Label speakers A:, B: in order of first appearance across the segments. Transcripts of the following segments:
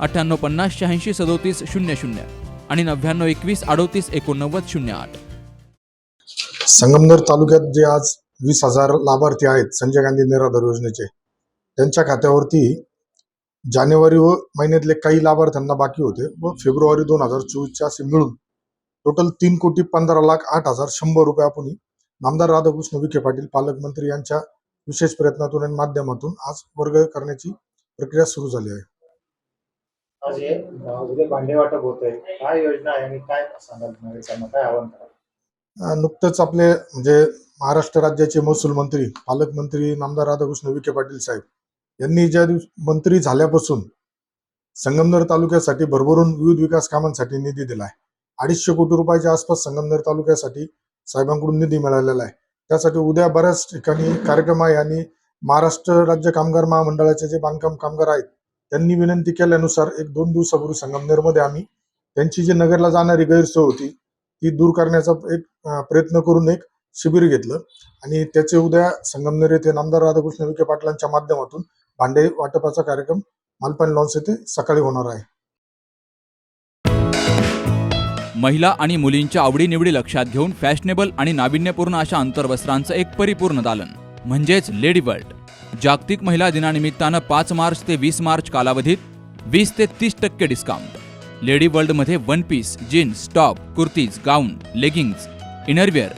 A: अठ्ठ्याण्णव पन्नास शहाऐंशी सदोतीस शून्य शून्य आणि नव्याण्णव एकवीस अडोतीस एकोणनव्वद शून्य आठ.
B: संगमनेर तालुक्यात जे आज वीस हजार लाभार्थी आहेत संजय गांधी निराधार योजनेचे त्यांच्या खात्यावरती जानेवारी व महिन्यातले काही लाभार्थ्यांना बाकी होते व फेब्रुवारी दोन हजार चोवीसच्या असे मिळून टोटल तीन कोटी पंधरा लाख आठ हजार शंभर रुपये आपण नामदार राधाकृष्ण विखे पाटील पालकमंत्री यांच्या विशेष प्रयत्नातून आणि माध्यमातून आज वर्ग करण्याची प्रक्रिया सुरू झाली आहे.
C: आज उद्या भांडे वाटप होत आहे काय योजना आहे आणि काय सांगाल नागरिकांना काय
B: नुकतंच आपले म्हणजे महाराष्ट्र राज्याचे महसूल मंत्री पालकमंत्री नामदार राधाकृष्ण विखे पाटील साहेब यांनी ज्या दिवस मंत्री झाल्यापासून संगमनेर तालुक्यासाठी भरभरून विविध विकास कामांसाठी निधी दिला आहे अडीचशे कोटी रुपयाच्या आसपास संगमनेर तालुक्यासाठी साहेबांकडून निधी मिळालेला आहे. त्यासाठी उद्या बऱ्याच ठिकाणी कार्यक्रम आहे आणि महाराष्ट्र राज्य कामगार महामंडळाचे जे बांधकाम कामगार आहेत त्यांनी विनंती केल्यानुसार एक दोन दिवसापूर्वी संगमनेरमध्ये आम्ही त्यांची जी नगरला जाणारी गैरसोय होती ती दूर करण्याचा एक प्रयत्न करून एक शिबिर घेतलं. आणि त्याचे उद्या संगमनेर येथे नामदार राधाकृष्ण विखे पाटलांच्या माध्यमातून भांडे वाटपाचा कार्यक्रम मालपाणी लॉन्स येथे सकाळी होणार आहे.
A: महिला आणि मुलींच्या आवडीनिवडी लक्षात घेऊन फॅशनेबल आणि नाविन्यपूर्ण अशा अंतर्वस्त्रांचं एक परिपूर्ण दालन. म्हणजेच लेडी वर्ल्ड जागतिक महिला दिनानिमित्तानं पाच मार्च ते वीस मार्च कालावधीत वीस ते तीस टक्के डिस्काउंट लेडी वर्ल्डमध्ये one piece jeans top kurtis gown leggings innerwear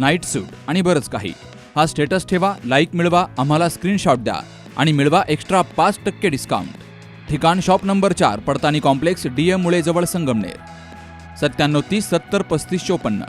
A: night suit आणि बरंच काही. हा स्टेटस ठेवा लाईक मिळवा आम्हाला स्क्रीनशॉट द्या आणि मिळवा एक्स्ट्रा पाच टक्के डिस्काउंट ठिकाण शॉप नंबर चार पडतानी कॉम्प्लेक्स डी एम मुळे जवळ संगमनेर. सत्त्याण्णव तीस सत्तर पस्तीस चोपन्न.